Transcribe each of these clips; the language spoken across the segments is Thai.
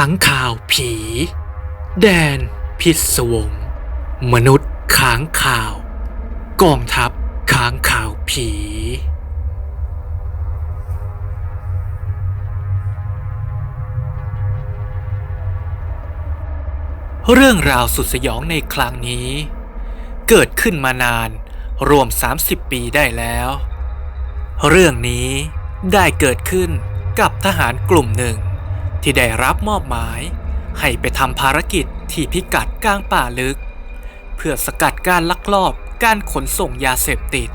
ค้างข่าวผี แดน พิศวง มนุษย์ค้างข่าว กองทัพค้างข่าวผี เรื่องราวสุดสยองในครั้งนี้ เกิดขึ้นมานานรวม 30 ปีได้แล้ว เรื่องนี้ได้เกิดขึ้นกับทหารกลุ่มหนึ่ง ที่ได้รับมอบหมาย ให้ไปทำภารกิจที่พิกัดกลางป่าลึก เพื่อสกัดการลักลอบการขนส่งยาเสพติด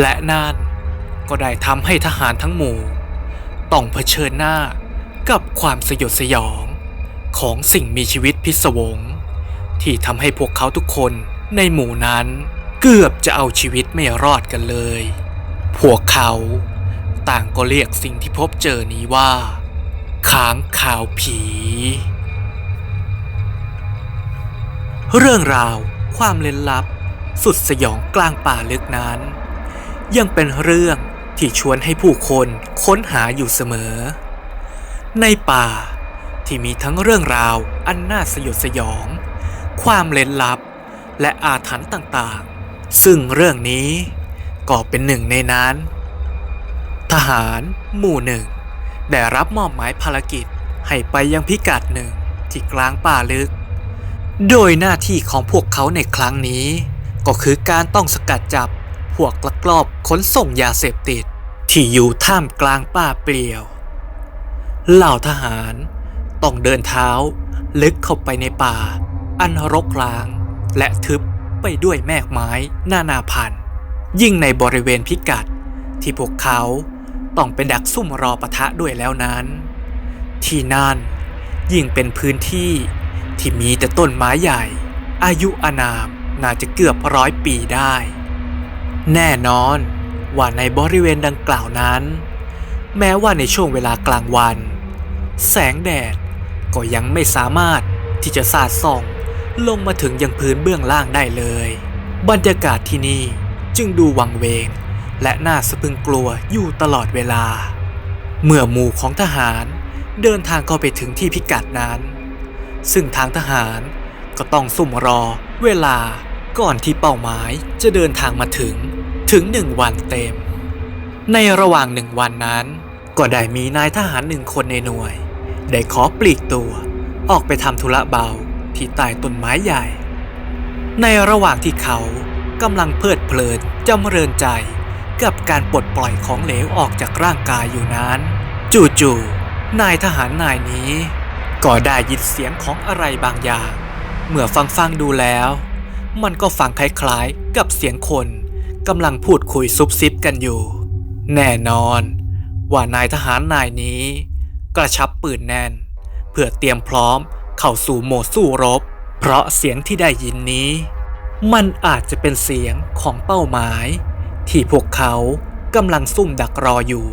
และนั่นก็ได้ทำให้ทหารทั้งหมู่ ต้องเผชิญหน้ากับความสยดสยอง ของสิ่งมีชีวิตพิศวง ที่ทำให้พวกเขาทุกคนในหมู่นั้นเกือบจะเอาชีวิตไม่รอดกันเลย พวกเขาต่างก็เรียกสิ่งที่พบเจอนี้ว่า ค้างคาวผี เรื่องราวความเล่นลับ สุดสยองกลางป่าลึกนั้น ยังเป็นเรื่องที่ชวนให้ผู้คนค้นหาอยู่เสมอ ในป่าที่มีทั้งเรื่องราวอันน่าสยดสยอง ความเล่นลับ และอาถรรพ์ต่างๆ ซึ่งเรื่องนี้ก็เป็นหนึ่งในนั้น ทหารหมู่หนึ่ง ได้รับมอบหมายภารกิจให้ไปยังพิกัดหนึ่งที่กลางป่าลึก โดยหน้าที่ของพวกเขาในครั้งนี้ ก็คือการต้องสกัดจับพวกลักลอบขนส่งยาเสพติด ที่อยู่ท่ามกลางป่าเปลี่ยว เหล่าทหารต้องเดินเท้า ลึกเข้าไปในป่า อันรกร้าง และทึบไปด้วยแมกไม้นานาพันธุ์ ยิ่งในบริเวณพิกัดที่พวกเขา ต้องไปดักซุ่มรอปะทะด้วยแล้วนั้น ที่นั่นยิ่งเป็นพื้นที่ที่มีแต่ต้นไม้ใหญ่ อายุอานามน่าจะเกือบร้อยปีได้ แน่นอนว่าในบริเวณดังกล่าวนั้น แม้ว่าในช่วงเวลากลางวัน แสงแดดก็ยังไม่สามารถที่จะสาดส่อง ลงมาถึงยังพื้นเบื้องล่างได้เลย บรรยากาศที่นี่จึงดูวังเวง และน่าสะพึงกลัวอยู่ตลอดเวลา เมื่อหมู่ของทหารเดินทางเข้าไปถึงที่พิกัดนั้น ซึ่งทางทหารก็ต้องซุ่มรอเวลาก่อนที่เป้าหมายจะเดินทางมาถึงถึงหนึ่งวันเต็ม ในระหว่างหนึ่งวันนั้น ก็ได้มีนายทหารหนึ่งคนในหน่วย ได้ขอปลีกตัวออกไปทำธุระเบาที่ใต้ต้นไม้ใหญ่ ในระหว่างที่เขากำลังเพลิดเพลินจำเริญใจ กับการปลดปล่อยของเหลวออกจากร่างกายอยู่นั้น จู่ๆนายทหารนายนี้ ก็ได้ยินเสียงของอะไรบางอย่าง เมื่อฟังฟังดูแล้ว มันก็ฟังคล้ายๆกับเสียงคนกำลังพูดคุยซุบซิบกันอยู่ แน่นอน ว่านายทหารนายนี้ กระชับปืนแน่น เพื่อเตรียมพร้อมเข้าสู่โหมดสู้รบ เพราะเสียงที่ได้ยินนี้ มันอาจจะเป็นเสียงของเป้าหมาย ที่พวกเขากำลังซุ่มดักรออยู่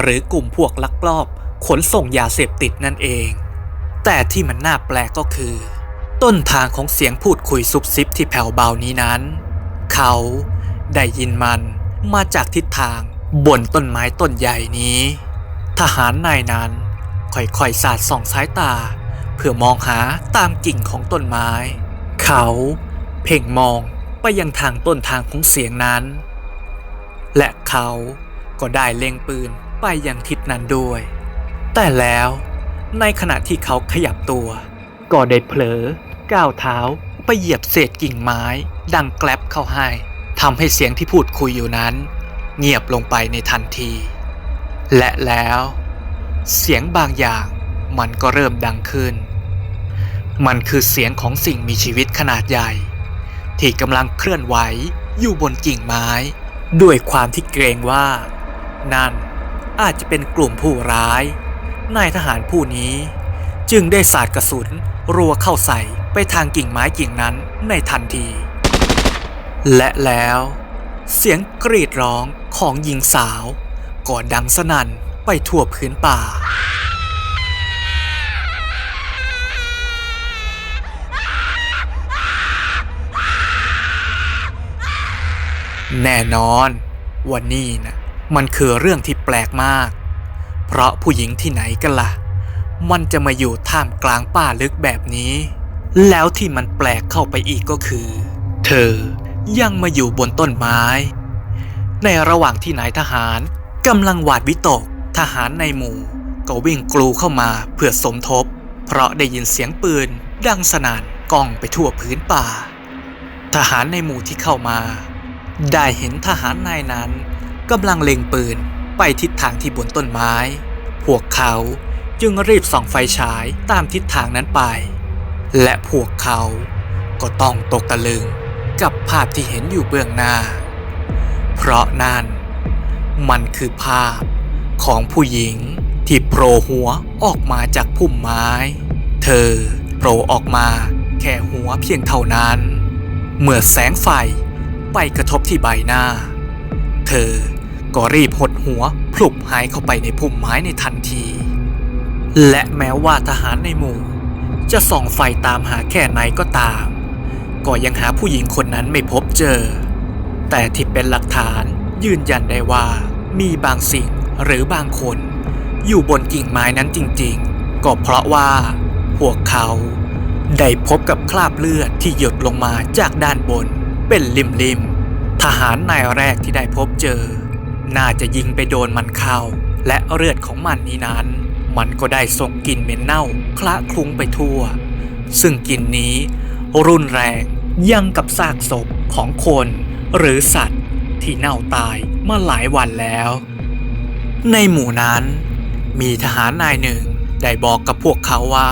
หรือกลุ่มพวกลักลอบขนส่งยาเสพติดนั่นเอง แต่ที่มันน่าแปลกก็คือ ต้นทางของเสียงพูดคุยซุบซิบที่แผ่วเบานี้นั้น เขาได้ยินมันมาจากทิศทางบนต้นไม้ต้นใหญ่นี้ ทหารนายนั้นค่อยๆสาดส่องสายตา เพื่อมองหาตามกิ่งของต้นไม้ เขาเพ่งมองไปยังทางต้นทางของเสียงนั้น และเขาก็ได้เล็งปืนไปยังทิศนั้นด้วย แต่แล้วในขณะที่เขาขยับตัว ก็ได้เผลอก้าวเท้าไปเหยียบเศษกิ่งไม้ ดังแกลบเข้าให้ทำให้เสียงที่พูดคุยอยู่นั้น เงียบลงไปในทันที และแล้ว เสียงบางอย่างมันก็เริ่มดังขึ้น มันคือเสียงของสิ่งมีชีวิตขนาดใหญ่ ที่กำลังเคลื่อนไหวอยู่บนกิ่งไม้ ด้วยความที่เกรงว่า นั่นอาจจะเป็นกลุ่มผู้ร้าย นายทหารผู้นี้ จึงได้สาดกระสุนรัวเข้าใส่ไปทางกิ่งไม้กิ่งนั้นในทันที และแล้ว เสียงกรีดร้องของหญิงสาวก็ดังสนั่นไปทั่วพื้นป่า แน่นอนว่านี่นะมันคือเรื่องที่แปลกมาก เพราะผู้หญิงที่ไหนกันล่ะ มันจะมาอยู่ท่าท่ามกลางป่าลึกแบบนี้ แล้วที่มันแปลกเข้าไปอีกก็คือ เธอยังมาอยู่บนต้นไม้ ในระหว่างที่นายทหารกำลังหวาดวิตก ทหารในหมู่ ก็วิ่งกลูเข้ามาเพื่อสมทบ เพราะได้ยินเสียงปืน ดังสนั่นก้องไปทั่วพื้นป่า ทหารในหมู่ที่เข้ามา ได้เห็นทหารนายนั้นกำลังเล็งปืนไปทิศทางที่บนต้นไม้ พวกเขาจึงรีบส่องไฟฉายตามทิศทางนั้นไป และพวกเขาก็ต้องตกตะลึงกับภาพที่เห็นอยู่เบื้องหน้า เพราะนั่นมันคือภาพของผู้หญิงที่โผล่หัวออกมาจากพุ่มไม้ เธอโผล่ออกมาแค่หัวเพียงเท่านั้น เมื่อแสงไฟ ไปกระทบที่ใบหน้า เธอก็รีบหดหัวพลุบหายเข้าไปในพุ่มไม้ในทันที และแม้ว่าทหารในหมู่ จะส่องไฟตามหาแค่ไหนก็ตาม ก็ยังหาผู้หญิงคนนั้นไม่พบเจอ แต่ที่เป็นหลักฐานยืนยันได้ว่ามีบางสิ่งหรือบางคน อยู่บนกิ่งไม้นั้นจริงๆ ก็เพราะว่า พวกเขาได้พบกับคราบเลือดที่หยดลงมาจากด้านบน เป็นริมๆทหารนายแรกที่ได้พบเจอ น่าจะยิงไปโดนมันเข้า และเลือดของมันนี้นั้น มันก็ได้ส่งกลิ่นเหม็นเน่าคละคลุ้งไปทั่ว ซึ่งกลิ่นนี้ รุนแรงยังกับซากศพของคนหรือสัตว์ที่เน่าตายมาหลายวันแล้ว ในหมู่นั้น มีทหารนายหนึ่งได้บอกกับพวกเขาว่า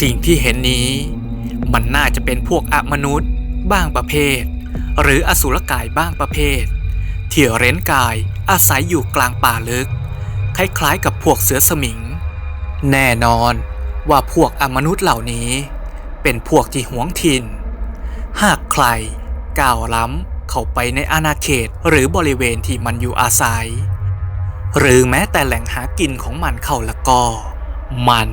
สิ่งที่เห็นนี้ มันน่าจะเป็นพวกอมนุษย์ บางประเภท หรืออสุรกายบางประเภท ที่เร้นกายอาศัยอยู่กลางป่าลึก คล้ายๆกับพวกเสือสมิง แน่นอนว่าพวกอมนุษย์เหล่านี้ เป็นพวกที่หวงถิ่น หากใครก้าวล้ำเข้าไปในอาณาเขตหรือบริเวณที่มันอยู่อาศัย หรือแม้แต่แหล่งหากินของมันเข้าละก็ มัน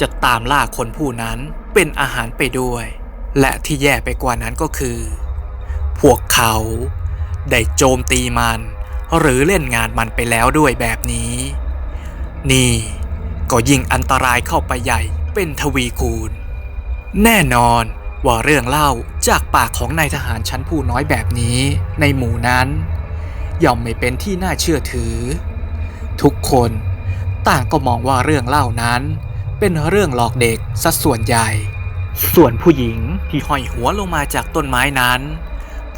จะตามล่าคนผู้นั้นเป็นอาหารไปด้วย และที่แย่ไปกว่านั้นก็คือ พวกเขาได้โจมตีมัน หรือเล่นงานมันไปแล้วด้วยแบบนี้ นี่ก็ยิ่งอันตรายเข้าไปใหญ่เป็นทวีคูณ แน่นอนว่าเรื่องเล่าจากปากของนายทหารชั้นผู้น้อยแบบนี้ในหมู่นั้น ย่อมไม่เป็นที่น่าเชื่อถือ ทุกคนต่างก็มองว่าเรื่องเล่านั้น เป็นเรื่องหลอกเด็กซะส่วนใหญ่ ส่วนผู้หญิงที่ห้อยหัวลงมาจากต้นไม้นั้น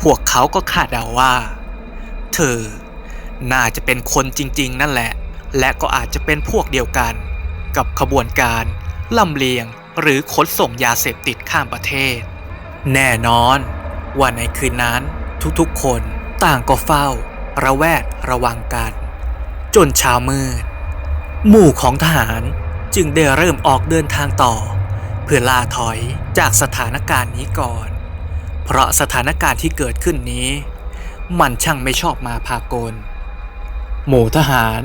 พวกเขาก็คาดเดาว่า เธอ น่าจะเป็นคนจริง ๆ นั่นแหละ และก็อาจจะเป็นพวกเดียวกัน กับขบวนการลำเลียงหรือขนส่งยาเสพติดข้ามประเทศ แน่นอน ว่าในคืนนั้นทุกๆคนต่างก็เฝ้า ระแวดระวังกัน จนเช้ามืด หมู่ของทหารจึงได้เริ่มออกเดินทางต่อ เพื่อล่าถอยจากสถานการณ์นี้ก่อน เพราะสถานการณ์ที่เกิดขึ้นนี้ มันช่างไม่ชอบมาพากล หมู่ทหาร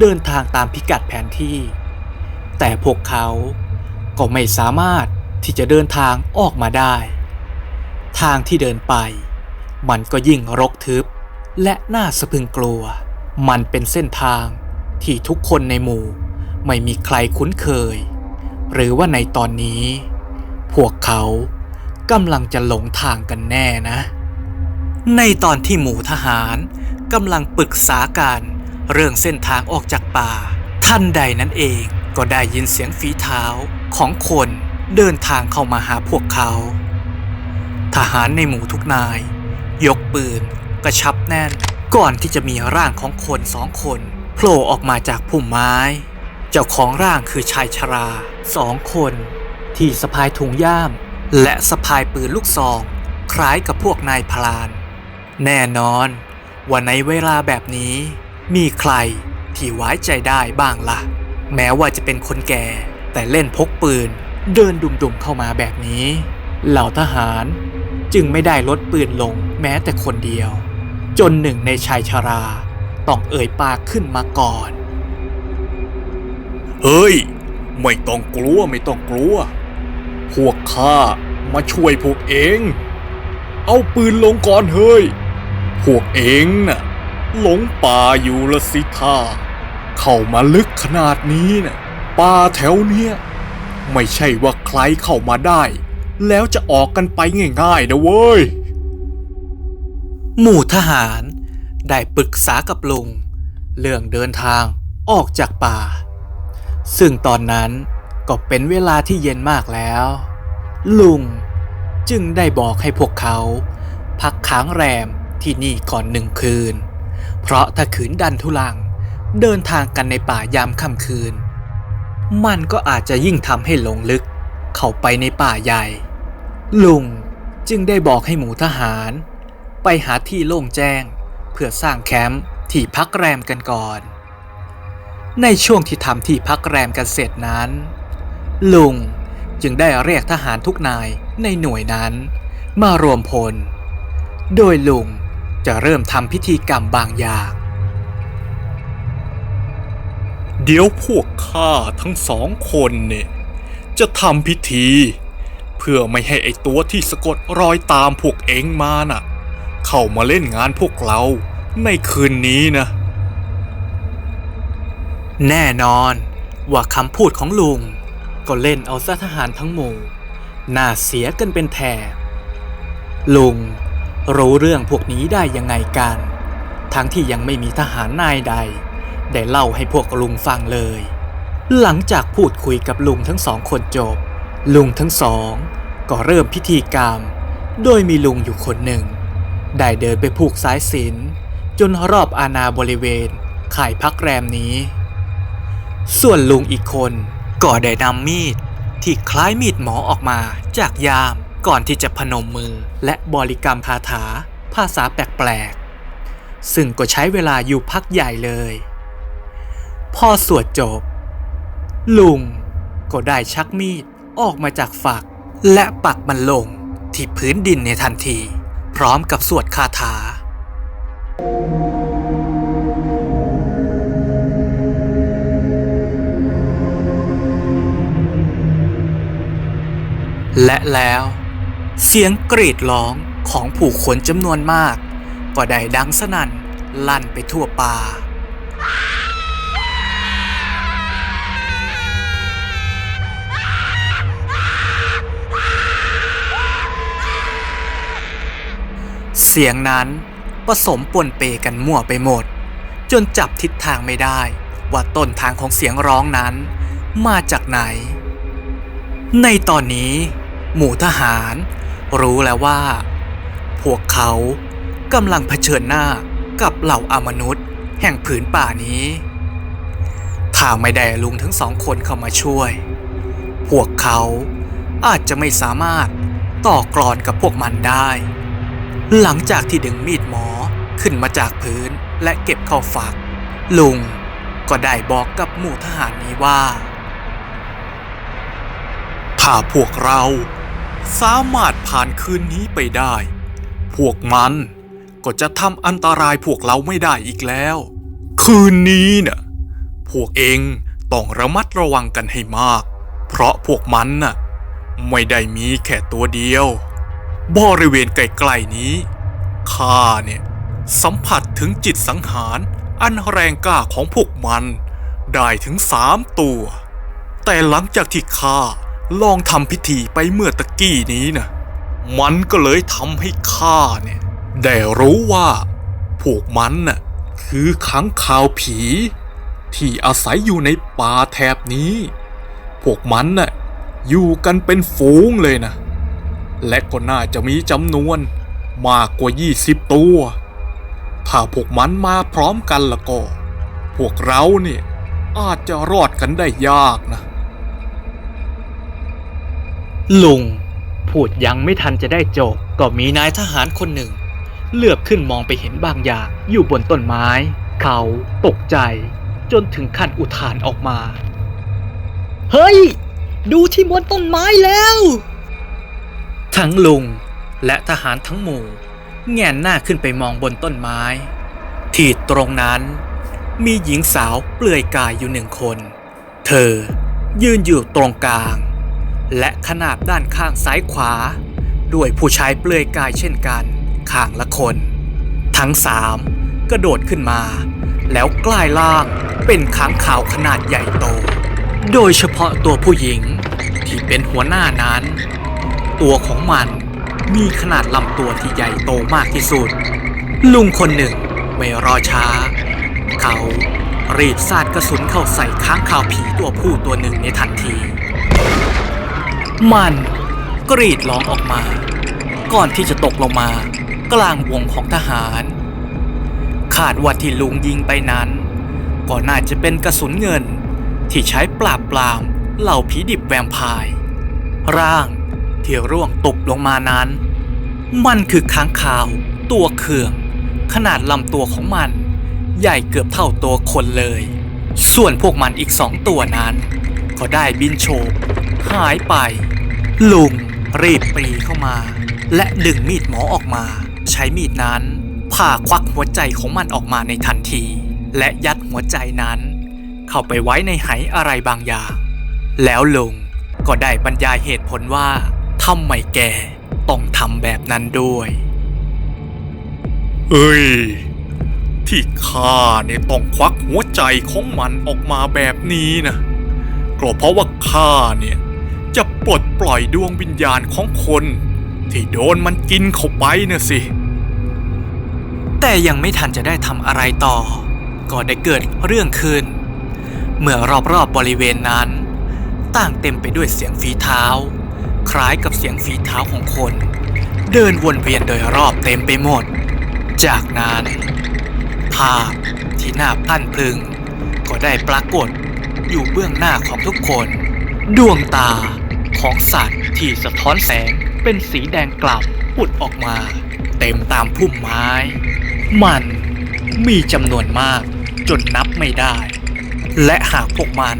เดินทางตามพิกัดแผนที่ แต่พวกเขาก็ไม่สามารถที่จะเดินทางออกมาได้ ทางที่เดินไป มันก็ยิ่งรกทึบ และน่าสะพึงกลัว มันเป็นเส้นทางที่ทุกคนในหมู่ไม่มีใครคุ้นเคย หรือว่าในตอนนี้ พวกเขากำลังจะหลงทางกันแน่นะ ในตอนที่หมู่ทหารกำลังปรึกษากันเรื่องเส้นทางออกจากป่า ท่านใดนั้นเองก็ได้ยินเสียงฝีเท้าของคนเดินทางเข้ามาหาพวกเขา ทหารในหมู่ทุกนาย ยกปืนกระชับแน่น ก่อนที่จะมีร่างของคนสองคนโผล่ออกมาจากพุ่มไม้ เจ้าของร่างคือชายชราสองคน ที่สะพายถุงย่าม และสะพายปืนลูกซอง คล้ายกับพวกนายพลาน แน่นอนว่าในเวลาแบบนี้ มีใครที่ไว้ใจได้บ้างละ่ะ แม้ว่าจะเป็นคนแก่ แต่เล่นพกปืน เดินดุ่มๆเข้ามาแบบนี้ เหล่าทหารจึงไม่ได้ลดปืนลงแม้แต่คนเดียว จนหนึ่งในชายชรา ต้องเอ่ยปากขึ้นมาก่อน เฮ้ย ไม่ต้องกลัวไม่ต้องกลัว พวกข้ามาช่วยพวกเอง เอาปืนลงก่อนเฮ้ย พวกเองน่ะหลงป่าอยู่ละสิท่า เข้ามาลึกขนาดนี้น่ะป่าแถวเนี้ยไม่ใช่ว่าใครเข้ามาได้ แล้วจะออกกันไปง่ายๆนะเว้ย หมู่ทหารได้ปรึกษากับลุง เรื่องเดินทางออกจากป่า ซึ่งตอนนั้นก็เป็นเวลาที่เย็นมากแล้ว ลุงจึงได้บอกให้พวกเขา พักค้างแรมที่นี่ก่อนหนึ่งคืน เพราะถ้าขืนดันทุลังเดินทางกันในป่ายามค่ำคืน มันก็อาจจะยิ่งทำให้หลงลึกเข้าไปในป่าใหญ่ ลุงจึงได้บอกให้หมูทหาร ไปหาที่โล่งแจ้ง เพื่อสร้างแคมป์ที่พักแรมกันก่อน ในช่วงที่ทำที่พักแรมกันเสร็จนั้น ลุงจึงได้เรียกทหารทุกนายในหน่วยนั้นมารวมพล โดยลุงจะเริ่มทำพิธีกรรมบางอย่าง เดี๋ยวพวกข้าทั้งสองคนเนี่ย จะทำพิธี เพื่อไม่ให้ไอตัวที่สะกดรอยตามพวกเองมาน่ะ เข้ามาเล่นงานพวกเราในคืนนี้นะ แน่นอนว่าคำพูดของลุง ก็เล่นเอาซะทหารทั้งหมู่น่าเสียกันเป็นแถบลุงรู้เรื่องพวกนี้ได้ยังไงกัน ทั้งที่ยังไม่มีทหารนายใด ได้เล่าให้พวกลุงฟังเลย หลังจากพูดคุยกับลุงทั้งสองคนจบ ลุงทั้งสอง ก็เริ่มพิธีกรรม โดยมีลุงอยู่คนหนึ่ง ได้เดินไปผูกสายสิญจนจนรอบอาณาบริเวณข่ายพักแรมนี้ ส่วนลุงอีกคนก็ได้นำมีด ที่คล้ายมีดหมอออกมาจากยามก่อนที่จะพนมมือและบริกรรมคาถาภาษาแปลกๆ ซึ่งก็ใช้เวลาอยู่พักใหญ่เลย พอสวดจบ ลุงก็ได้ชักมีดออกมาจากฝัก และปักมันลงที่พื้นดินในทันที พร้อมกับสวดคาถา และแล้ว เสียงกรีดร้องของผู้คนจำนวนมาก ก็ได้ดังสนั่นลั่นไปทั่วป่า เสียงนั้นผสมปนเปกันมั่วไปหมด จนจับทิศทางไม่ได้ ว่าต้นทางของเสียงร้องนั้น มาจากไหน ในตอนนี้ หมู่ทหาร รู้แล้วว่า พวกเขากำลังเผชิญหน้ากับเหล่าอามนุษย์แห่งผืนป่านี้ ถ้าไม่ได้ลุงทั้งสองคนเข้ามาช่วย พวกเขาอาจจะไม่สามารถต่อกรอนกับพวกมันได้ หลังจากที่ดึงมีดหมอขึ้นมาจากพื้นและเก็บเข้าฝัก ลุงก็ได้บอกกับหมู่ทหารนี้ว่า ถ้าพวกเรา สามารถผ่านคืนนี้ไปได้ พวกมันก็จะทำอันตรายพวกเราไม่ได้อีกแล้ว คืนนี้น่ะ พวกเองต้องระมัดระวังกันให้มาก เพราะพวกมันน่ะ ไม่ได้มีแค่ตัวเดียว บริเวณใกล้ๆนี้ข้าเนี่ยสัมผัสถึงจิตสังหาร อันแรงกล้าของพวกมัน ได้ถึงสามตัว แต่หลังจากที่ข้า ลองทำพิธีไปเมื่อตะกี้นี้นะมันก็เลยทำให้ข้าเนี่ยได้รู้ว่า พวกมันน่ะคือขังข่าวผี ที่อาศัยอยู่ในป่าแถบนี้ พวกมันน่ะอยู่กันเป็นฝูงเลยนะ และก็น่าจะมีจำนวนมากกว่า 20 ตัว ถ้าพวกมันมาพร้อมกันล้วก็ พวกเราเนี่ยอาจจะรอดกันได้ยากนะ ลุง พูดยังไม่ทันจะได้จบ ก็มีนายทหารคนหนึ่งเหลือบขึ้นมองไปเห็นบางอย่างอยู่บนต้นไม้ เขาตกใจ จนถึงขั้นอุทานออกมา เฮ้ย ดูที่บนต้นไม้แล้ว ทั้งลุงและทหารทั้งหมู่ แงนหน้าขึ้นไปมองบนต้นไม้ ที่ตรงนั้น มีหญิงสาวเปลือยกายอยู่หนึ่งคน เธอยืนอยู่ตรงกลาง และขนาบด้านข้างซ้ายขวา ด้วยผู้ชายเปลือยกายเช่นกัน ข้างละคน ทั้งสามกระโดดขึ้นมา แล้วกลายล่างเป็นค้างขาวขนาดใหญ่โต โดยเฉพาะตัวผู้หญิงที่เป็นหัวหน้านั้น ตัวของมันมีขนาดลำตัวที่ใหญ่โตมากที่สุด ลุงคนหนึ่งไม่รอช้า เขารีบสาดกระสุนเข้าใส่ค้างคาวผีตัวผู้ตัวหนึ่งในทันที มันกรีดร้องออกมา ก่อนที่จะตกลงมากลางวงของทหาร คาดว่าที่ลุงยิงไปนั้น ก็น่าจะเป็นกระสุนเงินที่ใช้ปราบปรามเหล่าผีดิบแวมไพร์ร่างที่ร่วงตกลงมานั้น มันคือค้างคาว ตัวเคือง ขนาดลำตัวของมัน ใหญ่เกือบเท่าตัวคนเลย ส่วนพวกมันอีกสองตัวนั้น ก็ได้บินโฉบหายไป ลุงรีบปรีเข้ามา และดึงมีดหมอออกมา ใช้มีดนั้นผ่าควักหัวใจของมันออกมาในทันที และยัดหัวใจนั้น เข้าไปไว้ในไหอะไรบางอย่าง แล้วลุงก็ได้บรรยายเหตุผลว่าทำไมแกต้องทำแบบนั้นด้วย เอ้ย ที่ข้าเนี่ยต้องควักหัวใจของมันออกมาแบบนี้นะก็เพราะว่าข้าเนี่ย จะปลดปล่อยดวงวิญญาณของคน ที่โดนมันกินเข้าไปนะสิ แต่ยังไม่ทันจะได้ทำอะไรต่อ ก็ได้เกิดเรื่องขึ้น เมื่อรอบๆบบริเวณนั้น ต่างเต็มไปด้วยเสียงฝีเท้า คล้ายกับเสียงฝีเท้าของคน เดินวนเวียนโดยรอบเต็มไปหมด จากนั้นภาพที่น่าพันพึง ก็ได้ปรากฏอยู่เบื้องหน้าของทุกคน ดวงตา ของสัตว์ที่สะท้อนแสงเป็นสีแดงกล่ำปุดออกมา เต็มตามพุ่มไม้ มันมีจำนวนมากจนนับไม่ได้ และหากพวกมัน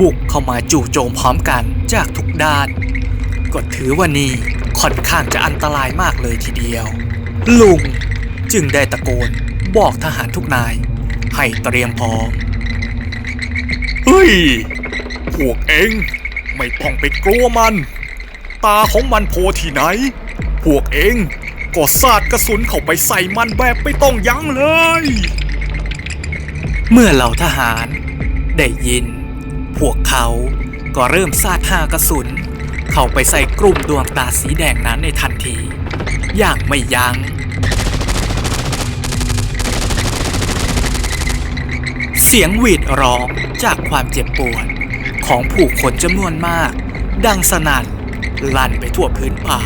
บุกเข้ามาจู่โจมพร้อมกันจากทุกด้าน ก็ถือว่านี่ค่อนข้างจะอันตรายมากเลยทีเดียว ลุงจึงได้ตะโกนบอกทหารทุกนาย ให้เตรียมพร้อม เฮ้ย พวกเอง ไม่ต้องไปกลัวมัน ตาของมันโพที่ไหน พวกเองก็สาดกระสุนเข้าไปใส่มันแบบไม่ต้องยั้งเลย เมื่อเหล่าทหารได้ยิน พวกเขาก็เริ่มสาดหากระสุน เข้าไปใส่กลุ่มดวงตาสีแดงนั้นในทันที อย่างไม่ยัง้งเสียงหวีดร้องจากความเจ็บปวด ของผู้คนจำนวนมาก ดังสนั่นลั่นไปทั่วพื้นป่า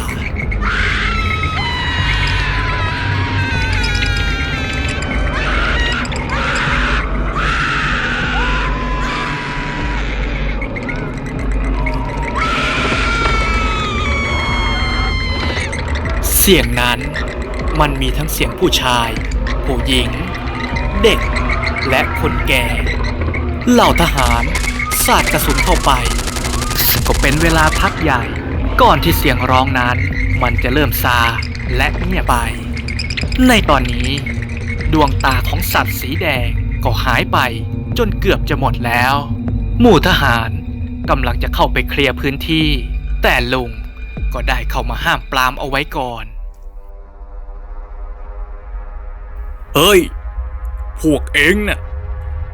เสียงนั้นมันมีทั้งเสียงผู้ชาย ผู้หญิง เด็ก และคนแก่ เหล่าทหาร สาดกระสุนเข้าไป ก็เป็นเวลาพักใหญ่ ก่อนที่เสียงร้องนั้น มันจะเริ่มซาและเงียบไป ในตอนนี้ ดวงตาของสัตว์สีแดงก็หายไปจนเกือบจะหมดแล้ว หมู่ทหารกำลังจะเข้าไปเคลียร์พื้นที่ แต่ลุงก็ได้เข้ามาห้ามปรามเอาไว้ก่อนเอ้ย พวกเองน่ะ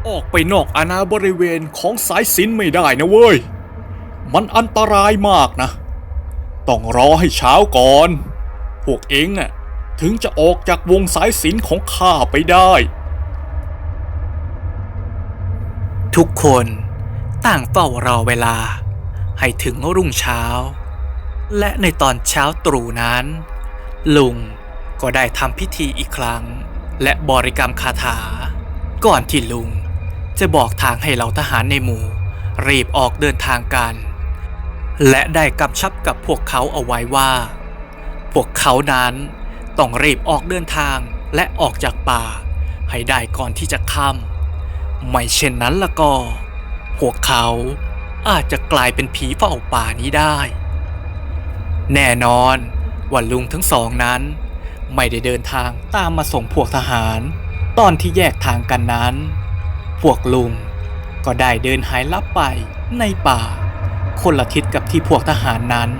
ออกไปนอกอาณาบริเวณของสายสินไม่ได้นะเว้ย มันอันตรายมากนะ ต้องรอให้เช้าก่อน พวกเองน่ะถึงจะออกจากวงสายสินของข้าไปได้ ทุกคนต่างเฝ้ารอเวลา ให้ถึงรุ่งเช้า และในตอนเช้าตรู่นั้น ลุงก็ได้ทำพิธีอีกครั้ง และบริกรรมคาถา ก่อนที่ลุง จะบอกทางให้เหล่าทหารในหมู่ รีบออกเดินทางกัน และได้กำชับกับพวกเขาเอาไว้ว่า พวกเขานั้นต้องรีบออกเดินทางและออกจากป่า ให้ได้ก่อนที่จะค่ำไม่เช่นนั้นละก็ พวกเขาอาจจะกลายเป็นผีเฝ้าป่านี้ได้ แน่นอนว่าลุงทั้งสองนั้น ไม่ได้เดินทางตามมาส่งพวกทหาร ตอนที่แยกทางกันนั้น พวกลุงก็ได้เดินหายลับไปในป่า คนละทิศกับที่พวกทหารนั้น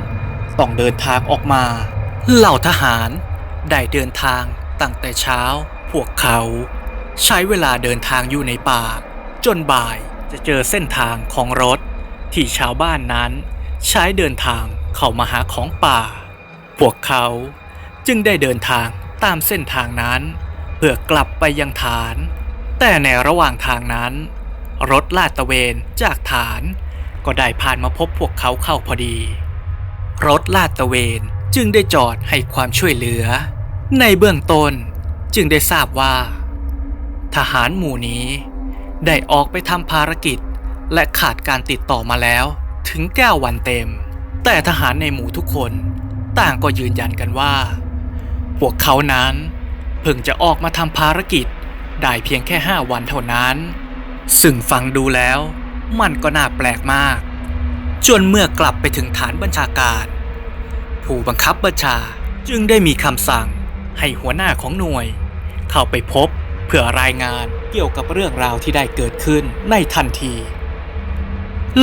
ต้องเดินทางออกมา เหล่าทหารได้เดินทางตั้งแต่เช้า พวกเขาใช้เวลาเดินทางอยู่ในป่า จนบ่ายจะเจอเส้นทางของรถ ที่ชาวบ้านนั้น ใช้เดินทางเข้ามาหาของป่า พวกเขาจึงได้เดินทางตามเส้นทางนั้น เพื่อกลับไปยังฐาน แต่ในระหว่างทางนั้น รถลาดตระเวนจากฐาน ก็ได้ผ่านมาพบพวกเขาเข้าพอดี รถลาดตระเวนจึงได้จอดให้ความช่วยเหลือ ในเบื้องต้นจึงได้ทราบว่า ทหารหมู่นี้ ได้ออกไปทำภารกิจและขาดการติดต่อมาแล้วถึง9วันเต็ม แต่ทหารในหมู่ทุกคนต่างก็ยืนยันกันว่า พวกเขานั้นเพิ่งจะออกมาทำภารกิจ ได้เพียงแค่ 5 วันเท่านั้น ซึ่งฟังดูแล้ว มันก็น่าแปลกมาก จนเมื่อกลับไปถึงฐานบัญชาการ ผู้บังคับบัญชาจึงได้มีคำสั่งให้หัวหน้าของหน่วย เข้าไปพบเพื่อรายงานเกี่ยวกับเรื่องราวที่ได้เกิดขึ้นในทันที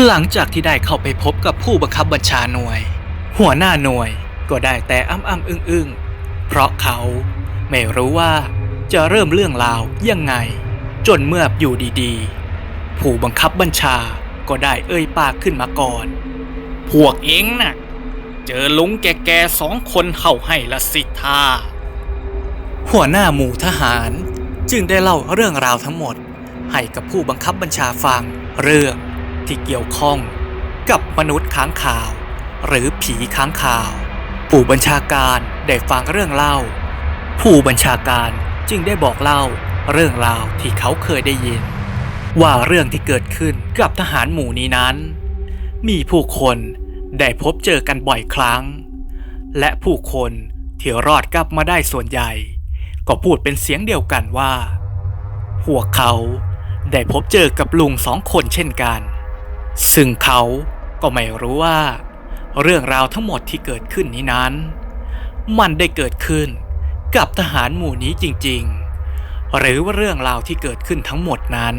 หลังจากที่ได้เข้าไปพบกับผู้บังคับบัญชาหน่วย หัวหน้าหน่วยก็ได้แต่อ้ำอ้ำอึ้งอึ้งเพราะเขาไม่รู้ว่า จะเริ่มเรื่องราวยังไง จนเมื่ออยู่ดีๆ ผู้บังคับบัญชาก็ได้เอ่ยปากขึ้นมาก่อน พวกเองน่ะ เจอลุงแก่ๆสองคนเข้าให้ละสิท่าหัวหน้าหมู่ทหารจึงได้เล่าเรื่องราวทั้งหมด ให้กับผู้บังคับบัญชาฟังเรื่องที่เกี่ยวข้องกับมนุษย์ค้างคาว หรือผีค้างคาว ผู้บัญชาการได้ฟังเรื่องเล่า ผู้บัญชาการ จึงได้บอกเล่าเรื่องราวที่เขาเคยได้ยิน ว่าเรื่องที่เกิดขึ้นกับทหารหมู่นี้นั้น มีผู้คนได้พบเจอกันบ่อยครั้ง และผู้คนที่รอดกลับมาได้ส่วนใหญ่ ก็พูดเป็นเสียงเดียวกันว่า พวกเขาได้พบเจอกับลุงสองคนเช่นกัน ซึ่งเขาก็ไม่รู้ว่า เรื่องราวทั้งหมดที่เกิดขึ้นนี้นั้น มันได้เกิดขึ้น กับทหารหมู่นี้จริงๆ หรือว่าเรื่องราวที่เกิดขึ้นทั้งหมดนั้น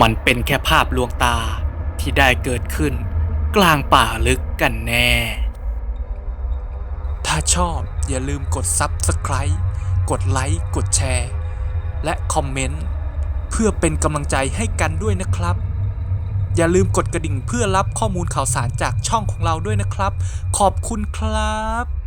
มันเป็นแค่ภาพลวงตาที่ได้เกิดขึ้น กลางป่าลึกกันแน่ ถ้าชอบอย่าลืมกด Subscribe กดไลค์กดแชร์ และคอมเมนต์ เพื่อเป็นกำลังใจให้กันด้วยนะครับอย่าลืมกดกระดิ่งเพื่อรับข้อมูลข่าวสารจากช่องของเราด้วยนะครับ ขอบคุณครับ